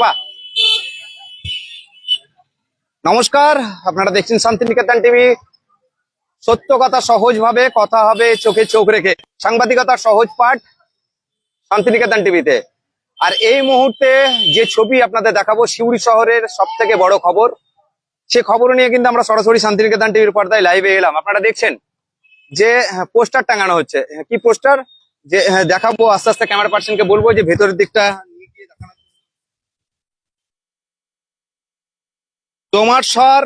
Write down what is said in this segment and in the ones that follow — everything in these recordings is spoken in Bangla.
চাপা নমস্কার আপনারা দেখছেন শান্তিনিকেতন টিভি। সত্য কথা সহজভাবে কথা হবে চোখে চোখ রেখে। সাংবাদিকতা সহজ পাঠ শান্তিনিকেতন টিভিতে। আর এই মুহূর্তে যে ছবি আপনাদের দেখাবো সিউড়ি শহরের সব থেকে বড় খবর সে খবর নিয়ে কিন্তু আমরা সরাসরি শান্তিনিকেতন টিভির পর্দায় লাইভে এলাম। আপনারা দেখছেন যে পোস্টার টাঙানো হচ্ছে। হ্যাঁ, কি পোস্টার? যে হ্যাঁ, দেখাবো আস্তে আস্তে ক্যামেরা পার্সনকে বলব যে ভেতরের দিকটা তোমার স্বর,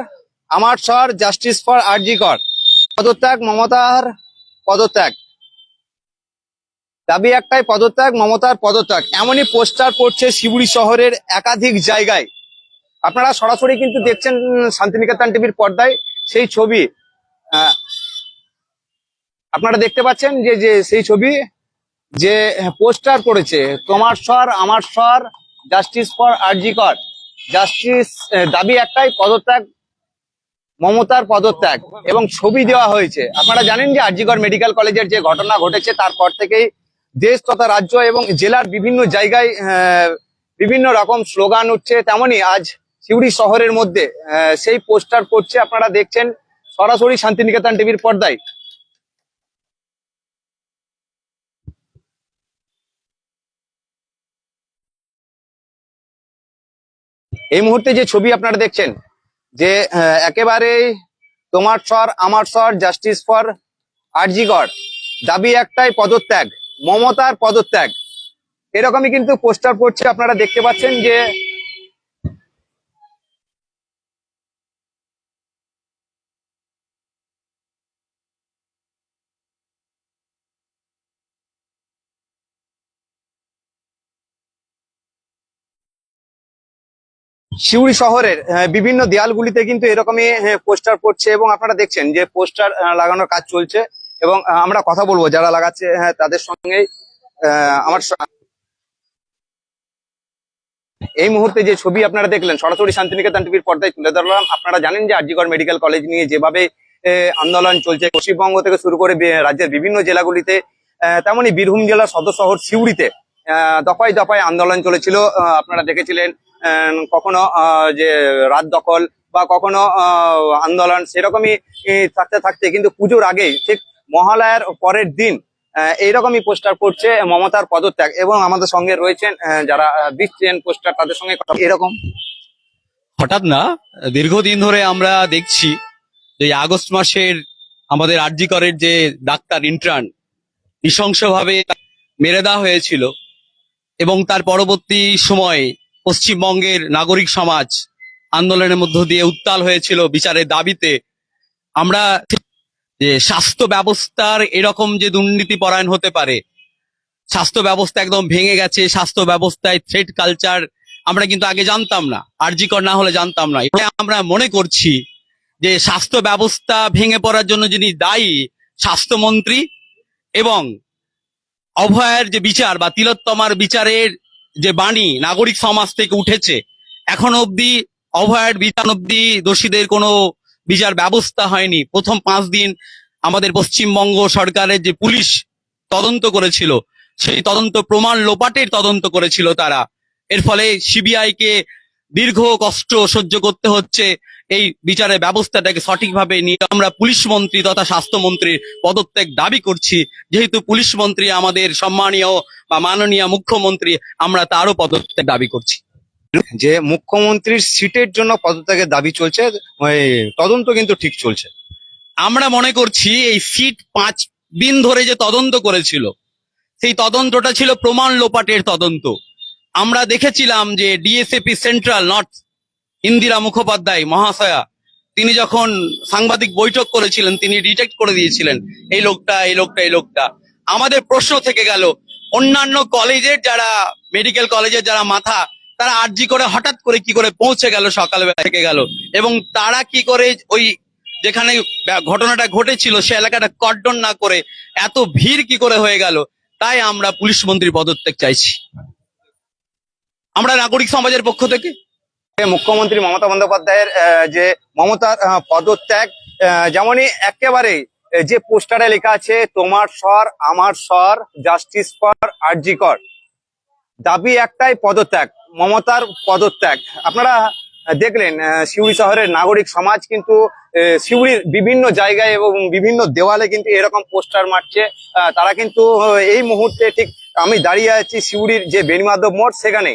আমার স্বর জাস্টিস ফর আরজি কর। পদত্যাগ, মমতার পদত্যাগ। দাবি একটাই, পদত্যাগ, মমতার পদত্যাগ। এমনই পোস্টার পড়ছে শিবুড়ি শহরের একাধিক জায়গায়। আপনারা সরাসরি কিন্তু দেখছেন শান্তিনিকেতন টিভির পর্দায় সেই ছবি। আপনারা দেখতে পাচ্ছেন যে যে সেই ছবি যে পোস্টার করেছে তোমার স্বর, আমার স্বর জাস্টিস ফর আরজি কর। জাস্টিস দাবি একটাই, পদত্যাগ, মমতার পদত্যাগ এবং ছবি দেওয়া হয়েছে। আপনারা জানেন যে আরজিগড় মেডিকেল কলেজের যে ঘটনা ঘটেছে, তারপর থেকেই দেশ তথা রাজ্য এবং জেলার বিভিন্ন জায়গায় বিভিন্ন রকম স্লোগান উঠছে। তেমনি আজ সিউড়ি শহরের মধ্যে সেই পোস্টার করছে আপনারা দেখছেন সরাসরি শান্তিনিকেতন টিভির পর্দায়। এই মুহূর্তে যে ছবি আপনারা দেখছেন, যে একেবারে তোমার স্বর, আমার স্বর জাস্টিস ফর আরজিগড় দাবি একটাই পদত্যাগ, মমতার পদত্যাগ। এরকমই কিন্তু পোস্টার পড়ছে, আপনারা দেখতে পাচ্ছেন যে সিউড়ি শহরের বিভিন্ন দেয়ালগুলিতে কিন্তু এরকমই পোস্টার পড়ছে এবং আপনারা দেখছেন যে পোস্টার লাগানোর কাজ চলছে এবং আমরা কথা বলব যারা লাগাচ্ছে হ্যাঁ, তাদের সঙ্গে আমার এই মুহূর্তে যে ছবি আপনারা দেখলেন সরাসরি শান্তিনিকেতন টিভির পর্দায় তুলে ধরলাম। আপনারা জানেন যে আরজিগড় মেডিকেল কলেজ নিয়ে যেভাবে আন্দোলন চলছে পশ্চিমবঙ্গ থেকে শুরু করে রাজ্যের বিভিন্ন জেলাগুলিতে আহ, তেমনি বীরভূম জেলার সদর শহর সিউড়িতে দফায় দফায় আন্দোলন চলেছিল। আপনারা দেখেছিলেন কখনো আহ, যে রাত দখল বা কখনো আহ, আন্দোলন সেরকমই থাকতে থাকতে কিন্তু পুজোর আগেই ঠিক মহালয়ার পরের দিন আহ, এইরকমই পোস্টার করছে মমতার পদত্যাগ এবং আমাদের সঙ্গে রয়েছেন যারা দিচ্ছেন পোস্টার তাদের সঙ্গে কথা এরকম। হঠাৎ না দীর্ঘদিন ধরে আমরা দেখছি যে এই আগস্ট মাসের আমাদের আরজি করের যে ডাক্তার ইন্টার্ন নৃশংসভাবে মেরে দেওয়া হয়েছিল এবং তার পরবর্তী সময়ে পশ্চিমবঙ্গের নাগরিক সমাজ আন্দোলনের মধ্য দিয়ে উত্তাল হয়েছিল বিচারের দাবিতে। আমরা যে স্বাস্থ্য ব্যবস্থার এরকম যে দুর্নীতি পরায়ণ হতে পারে, স্বাস্থ্য ব্যবস্থা একদম ভেঙে গেছে, স্বাস্থ্য ব্যবস্থায় থ্রেড কালচার আমরা কিন্তু আগে জানতাম না, আরজিকর না হলে জানতাম না। এটা আমরা মনে করছি যে স্বাস্থ্য ব্যবস্থা ভেঙে পড়ার জন্য যিনি দায়ী স্বাস্থ্যমন্ত্রী এবং অভয়ের যে বিচার বা তিলোত্তমার বিচারের যে বাণী নাগরিক সমাজ থেকে উঠেছে, এখন অব্দি অভয়ার বিচার অবধি দোষীদের কোনো বিচার ব্যবস্থা হয়নি। প্রথম পাঁচ দিন আমাদের পশ্চিমবঙ্গ সরকারের যে পুলিশ তদন্ত করেছিল, সেই তদন্ত প্রমাণ লোপাটের তদন্ত করেছিল তারা। এর ফলে সিবিআই কে দীর্ঘ কষ্ট সহ্য করতে হচ্ছে। এই বিচারের ব্যবস্থাটাকে সঠিকভাবে নিয়ে আমরা পুলিশ মন্ত্রী তথা স্বাস্থ্যমন্ত্রীর পদত্যাগ দাবি করছি। যেহেতু পুলিশ মন্ত্রী আমাদের সম্মানীয় বা মাননীয় মুখ্যমন্ত্রী আমরা তারও পদত্যাগ দাবি করছি। যে মুখ্যমন্ত্রীর সিটের জন্য পদত্যাগের দাবি চলছে তদন্ত কিন্তু ঠিক চলছে। আমরা মনে করছি এই সিট পাঁচ দিন ধরে যে তদন্ত করেছিল সেই তদন্তটা ছিল প্রমাণ লোপাটের তদন্ত। আমরা দেখেছিলাম যে D S A P central north Indira Mukhopadhyay মহাশয়া, তিনি যখন সাংবাদিক বৈঠক করেছিলেন, তিনি ডিটেক্ট করে দিয়েছিলেন, এই লোকটা এই লোকটা এই লোকটা। আমাদের প্রশ্ন থেকে গেল, অন্যান্য কলেজের যারা মেডিকেল কলেজের যারা মাথা, তারা আর্জি করে হঠাৎ করে কি করে পৌঁছে গেল সকালবেলা থেকে গেল? এবং তারা কি করে ওই যেখানে ঘটনাটা ঘটেছিল, সে এলাকাটা কর্ডন না করে এত ভিড় কি করে হয়ে গেল? তাই আমরা পুলিশ মন্ত্রীর পদত্যাগ চাইছি। আমরা নাগরিক সমাজের পক্ষ থেকে মুখ্যমন্ত্রী মমতা বন্দ্যোপাধ্যায়ের যে মমতার পদত্যাগ যেমনই একেবারে যে পোস্টারে লেখা আছে, তোমার স্বর আমার স্বর জাস্টিস ফর আরজিকর দাবি একটাই, পদত্যাগ, মমতার পদত্যাগ। আপনারা দেখলেন সিউড়ি শহরের নাগরিক সমাজ কিন্তু সিউড়ির বিভিন্ন জায়গায় এবং বিভিন্ন দেওয়ালে কিন্তু এরকম পোস্টার মারছে। তারা কিন্তু এই মুহূর্তে ঠিক আমি দাঁড়িয়ে আছি সিউড়ির যে বেণীমাধব মোড়, সেখানে।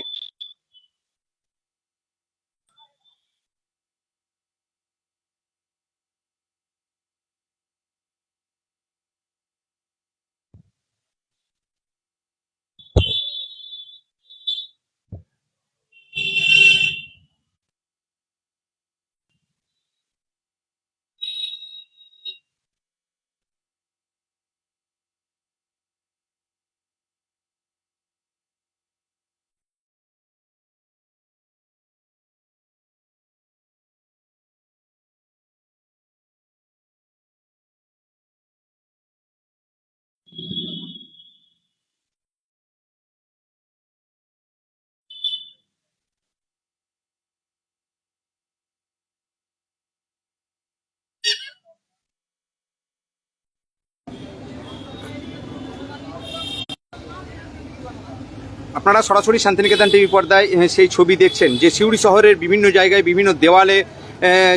আপনারা সরাসরি শান্তিনিকেতন টিভি পর্দায় সেই ছবি দেখছেন যে সিউড়ি শহরের বিভিন্ন জায়গায়, বিভিন্ন দেওয়ালে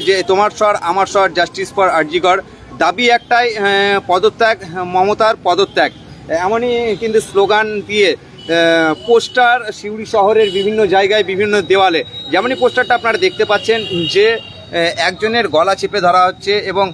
যে তোমার স্বর আমার স্বর জাস্টিস ফর আরজিকর, দাবি একটাই পদত্যাগ, মমতার পদত্যাগ। এমনই কিন্তু স্লোগান দিয়ে পোস্টার সিউড়ি শহরের বিভিন্ন জায়গায়, বিভিন্ন দেওয়ালে। যেমনই পোস্টারটা আপনারা দেখতে পাচ্ছেন যে একজনের গলা চেপে ধরা হচ্ছে এবং